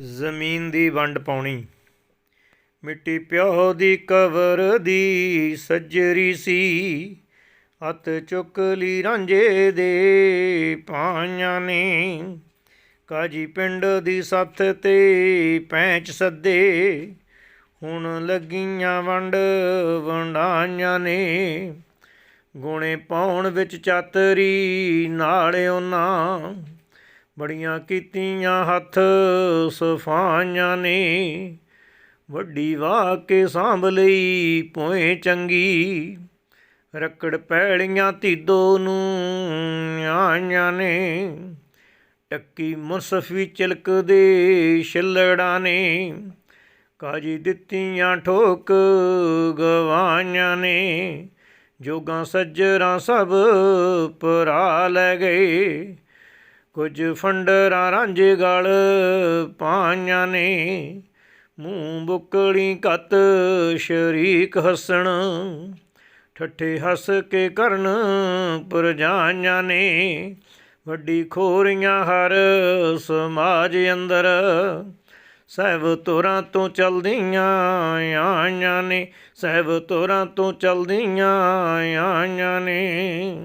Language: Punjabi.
ਜ਼ਮੀਨ ਦੀ ਵੰਡ ਪਾਉਣੀ। ਮਿੱਟੀ ਪਿਓ ਦੀ ਕਬਰ ਦੀ ਸੱਜਰੀ ਸੀ। ਹੱਥ ਚੁੱਕ ਲਈ ਰਾਂਝੇ ਦੇ ਪਾਈਆਂ ਨੇ। ਕਾਜੀ ਪਿੰਡ ਦੀ ਸੱਥ ਤੇ ਪੈਂਚ ਸੱਦੇ। ਹੁਣ ਲੱਗੀਆਂ ਵੰਡ ਵੰਡਾਈਆਂ ਨੇ। ਗੁਣੇ ਪਾਉਣ ਵਿੱਚ ਚਾਤਰੀ, ਨਾਲ ਉਹਨਾਂ ਬੜੀਆਂ ਕੀਤੀਆਂ ਹੱਥ ਸਫਾਈਆਂ ਨੇ। ਵੱਡੀ ਵਾਹ ਕੇ ਸਾਂਭ ਲਈ ਪੋਏ ਚੰਗੀ। ਰਕੜ ਪੈੜੀਆਂ ਧੀਦੋ ਨੂੰ ਆਈਆਂ ਨੇ। ਟੱਕੀ ਮੁਸਫੀ ਚਿਲਕਦੇ ਛਿੱਲੜਾਂ ਨੇ। ਕਾਜੀ ਦਿੱਤੀਆਂ ਠੋਕ ਗਵਾਈਆਂ ਨੇ। ਜੋਗਾਂ ਸੱਜਰਾਂ ਸਭ ਪਰਾ ਲੈ ਗਏ। ਕੁਝ ਫੰਡਰਾਂ ਰਾਂਝੇ ਗਲ ਪਾਈਆਂ ਨੇ। ਮੂੰਹ ਬੁੱਕਲੀ ਕੱਤ ਸ਼ਰੀਕ ਹੱਸਣ, ਠੱਠੇ ਹੱਸ ਕੇ ਕਰਨ ਪਰਜਾਈਆਂ ਨੇ। ਵੱਡੀ ਖੋਰੀਆਂ ਹਰ ਸਮਾਜ ਅੰਦਰ, ਸਹਿਬ ਤੋਰਾਂ ਤੋਂ ਚਲਦੀਆਂ ਆਈਆਂ ਨੇ। ਸਹਿਬ ਤੋਰਾਂ ਤੋਂ ਚਲਦੀਆਂ ਆਈਆਂ ਨੇ।